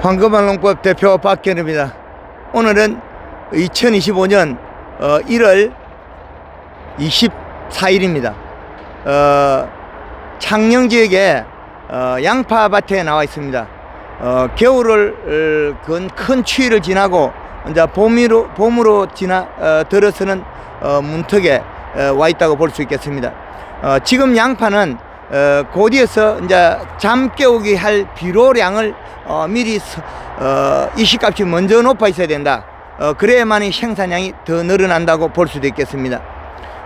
황금알농법 대표 박현입니다. 오늘은 2025년 1월 24일입니다. 어, 창녕 지역에 어, 양파밭에 나와 있습니다. 어, 겨울을 어, 근큰 추위를 지나고 이제 봄으로 봄으로 지나 어, 들어서는 어, 문턱에 어, 와 있다고 볼 수 있겠습니다. 어, 지금 양파는 어, 고디에서 이제 잠 깨우기 할 비료량을 어, 미리 서- 어, 이시값이 먼저 높아 있어야 된다. 어, 그래야만이 생산량이 더 늘어난다고 볼 수도 있겠습니다.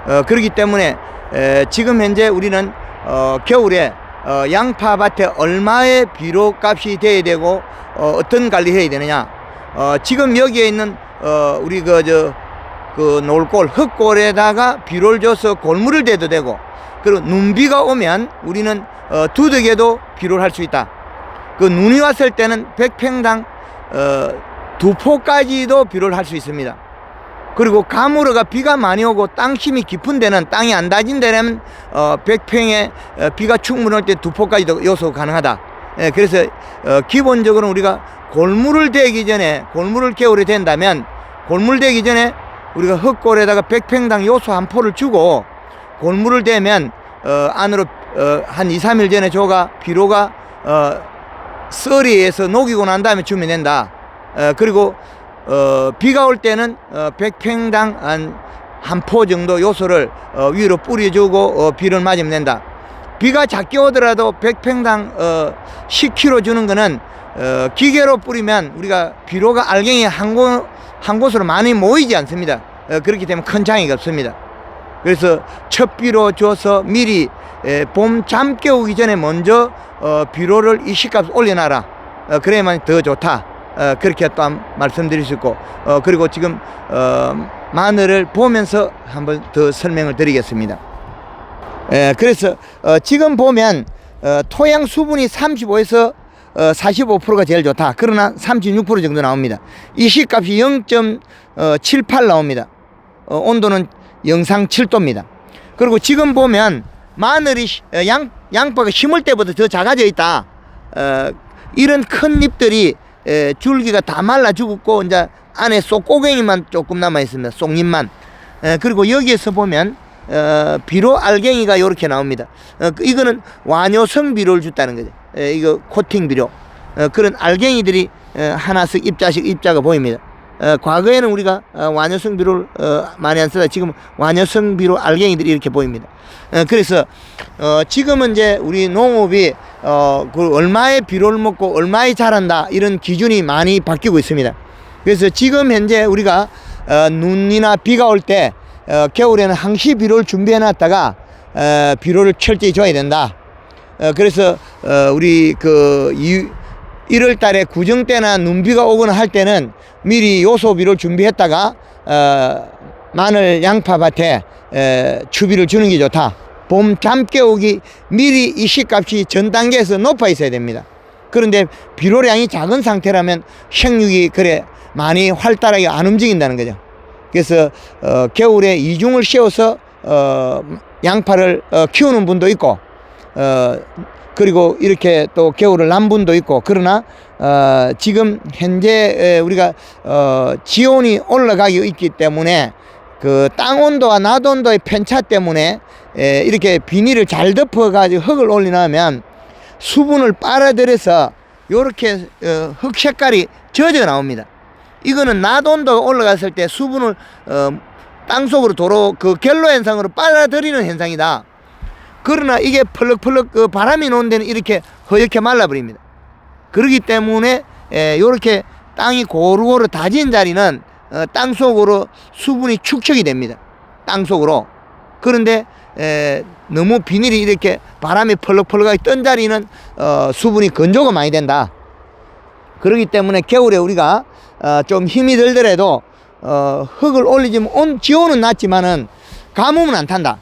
어, 그렇기 때문에 에, 지금 현재 우리는 어, 겨울에 어, 양파밭에 얼마의 비료값이 돼야 되고 어, 어떤 관리해야 되느냐. 어, 지금 여기에 있는 어, 우리 그저 그 놀골 흙골에다가 비료를 줘서 골물을 대도 되고 그리고 눈비가 오면 우리는 어, 두둑에도 비료를 할 수 있다. 그 눈이 왔을 때는 백평당 어, 두 포까지도 비료를 할 수 있습니다. 그리고 가물어가 비가 많이 오고 땅 힘이 깊은 데는 땅이 안 닿은 데는 어, 100평에 어, 비가 충분할 때 두 포까지도 요소 가능하다. 예, 그래서 어, 기본적으로 우리가 골물을 대기 전에 골물을 겨울에 된다면 골물 대기 전에 우리가 흙골에다가 100평당 요소 한 포를 주고 골물을 대면 어, 안으로 어, 한 2, 3일 전에 조가 비료가 어, 썰이에서 녹이고 난 다음에 주면 된다. 어, 그리고 어, 비가 올 때는 어, 100평당 한 한 포 정도 요소를 어, 위로 뿌려주고 어, 비를 맞으면 된다. 비가 작게 오더라도 100평당 어, 10kg 주는 거는 어, 기계로 뿌리면 우리가 비료가 알갱이 한, 곳, 한 곳으로 많이 모이지 않습니다. 어, 그렇기 때문에 큰 장애가 없습니다. 그래서 첫 비료 줘서 미리 에, 봄잠 깨우기 전에 먼저 어, 비료를 이 시값 올려놔라. 어, 그래야만 더 좋다. 어, 그렇게 또 한- 말씀드릴 수 있고 어, 그리고 지금 어, 마늘을 보면서 한번 더 설명을 드리겠습니다. 에, 그래서 어, 지금 보면 어, 토양 수분이 35에서 어, 45%가 제일 좋다. 그러나 36% 정도 나옵니다. 이 시값이 0.78 나옵니다. 어, 온도는 영상 7도입니다. 그리고 지금 보면 마늘이 시- 어, 양, 양파가 심을 때보다 더 작아져 있다. 어, 이런 큰 잎들이 에, 줄기가 다 말라 죽었고 이제 안에 쏙고갱이만 조금 남아 있습니다. 쏙잎만. 에, 그리고 여기에서 보면 어, 비료 알갱이가 이렇게 나옵니다. 어, 그- 이거는 완효성 비료를 줬다는 거죠. 에, 이거 코팅 비료. 어, 그런 알갱이들이 어, 하나씩 입자씩 입자가 보입니다. 어, 과거에는 우리가 어, 완효성 비료를 어, 많이 안 쓰다 지금 완효성 비료 알갱이들이 이렇게 보입니다. 어, 그래서 어, 지금은 이제 우리 농업이 어, 그 얼마의 비료를 먹고 얼마에 자란다 이런 기준이 많이 바뀌고 있습니다. 그래서 지금 현재 우리가 어, 눈이나 비가 올때 어, 겨울에는 항시 비료를 준비해 놨다가 어, 비료를 철저히 줘야 된다. 어, 그래서 어, 우리 그 이, 1월 달에 구정 때나 눈비가 오거나 할 때는 미리 요소비를 준비했다가 어, 마늘 양파밭에 에, 추비를 주는 게 좋다. 봄 잠 깨우기 미리 이 시값이 전 단계에서 높아 있어야 됩니다. 그런데 비료량이 작은 상태라면 생육이 그래 많이 활달하게 안 움직인다는 거죠. 그래서 어, 겨울에 이중을 씌워서 어, 양파를 어, 키우는 분도 있고 어, 그리고 이렇게 또 겨울을 난 분도 있고 그러나 어, 지금 현재 에, 우리가 어, 지온이 올라가기 있기 때문에 그 땅 온도와 낮 온도의 편차 때문에 에, 이렇게 비닐을 잘 덮어 가지고 흙을 올리면 수분을 빨아들여서 요렇게 어, 흙 색깔이 젖어 나옵니다. 이거는 낮 온도가 올라갔을 때 수분을 어, 땅 속으로 도로 그 갤로 현상으로 빨아들이는 현상이다. 그러나 이게 펄럭펄럭 그 바람이 노는 데는 이렇게 허옇게 말라버립니다. 그렇기 때문에 에, 요렇게 땅이 고루고루 다진 자리는 어, 땅 속으로 수분이 축적이 됩니다. 땅 속으로. 그런데 에, 너무 비닐이 이렇게 바람이 펄럭펄럭하게 뜬 자리는 어, 수분이 건조가 많이 된다. 그렇기 때문에 겨울에 우리가 어, 좀 힘이 들더라도 어, 흙을 올리지면 온 지온은 낮지만은 가뭄은 안 탄다.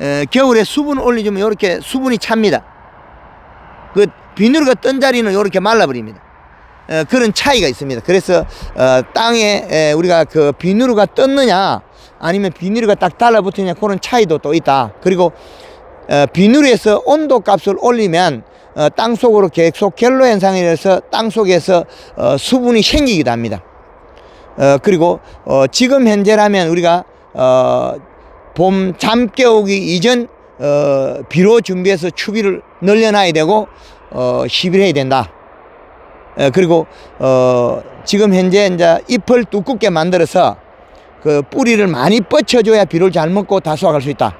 에, 겨울에 수분을 올리주면 이렇게 수분이 찹니다. 그 비누가 뜬 자리는 이렇게 말라버립니다. 에, 그런 차이가 있습니다. 그래서 어, 땅에 에, 우리가 그 비누가 떴느냐 아니면 비누가 딱 달라붙느냐 그런 차이도 또 있다. 그리고 어, 비누에서 온도 값을 올리면 어, 땅 속으로 계속 갤로 현상이 돼서 땅 속에서 어, 수분이 생기기도 합니다. 어, 그리고 어, 지금 현재라면 우리가 어, 봄 잠 깨우기 이전 어, 비로 준비해서 추비를 늘려놔야 되고 어, 시비를 해야 된다. 어, 그리고 어, 지금 현재 이제 잎을 두껍게 만들어서 그 뿌리를 많이 뻗쳐줘야 비를 잘 먹고 다 수확할 수 있다.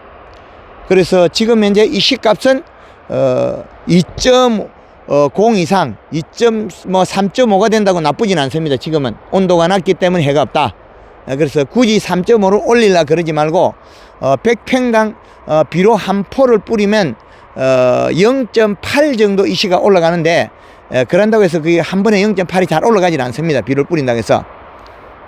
그래서 지금 현재 이 씨값은 어, 2.0 이상, 2.3.5가 된다고 나쁘진 않습니다. 지금은 온도가 낮기 때문에 해가 없다. 어, 그래서 굳이 3.5로 올리려 그러지 말고 어, 100평당 어, 비료 한 포를 뿌리면 어, 0.8 정도 이시가 올라가는데 에, 그런다고 해서 그게 한 번에 0.8이 잘 올라가질 않습니다. 비료를 뿌린다고 해서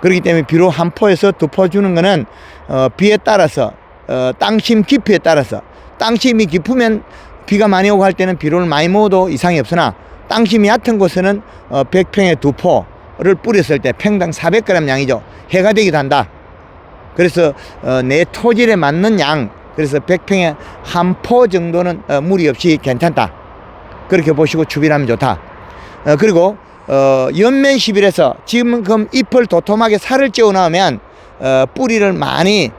그렇기 때문에 비료 한 포에서 두 포 주는 거는 어, 비에 따라서 어, 땅심 깊이에 따라서 땅심이 깊으면 비가 많이 오고 할 때는 비료를 많이 먹어도 이상이 없으나 땅심이 얕은 곳에는 어, 100평에 두 포 를 뿌렸을 때 평당 400g 양이죠. 해가 되기도 한다. 그래서 어, 내 토질에 맞는 양 그래서 100평에 한 포 정도는 어, 무리 없이 괜찮다. 그렇게 보시고 추비하면 좋다. 어, 그리고 어, 연면 11에서 지금 잎을 도톰하게 살을 찌워 나오면 어, 뿌리를 많이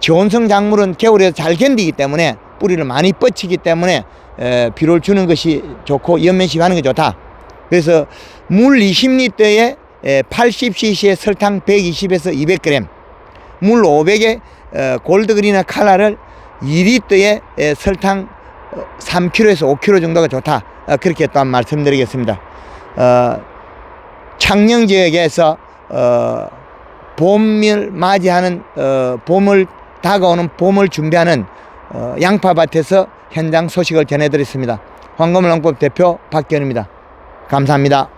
저온성 작물은 겨울에 잘 견디기 때문에 뿌리를 많이 뻗치기 때문에 에, 비료를 주는 것이 좋고 연면식 하는 게 좋다. 그래서 물 20리터에 80cc에 설탕 120에서 200g, 물 500에 어, 골드그린이나 칼라를 2리터에 에, 설탕 3kg에서 5kg 정도가 좋다. 어, 그렇게 또한 말씀드리겠습니다. 어, 창녕 지역에서 어, 봄을 맞이하는 어, 봄을 다가오는 봄을 준비하는 어, 양파밭에서 현장 소식을 전해드렸습니다. 황금을 농법 대표 박견입니다. 감사합니다.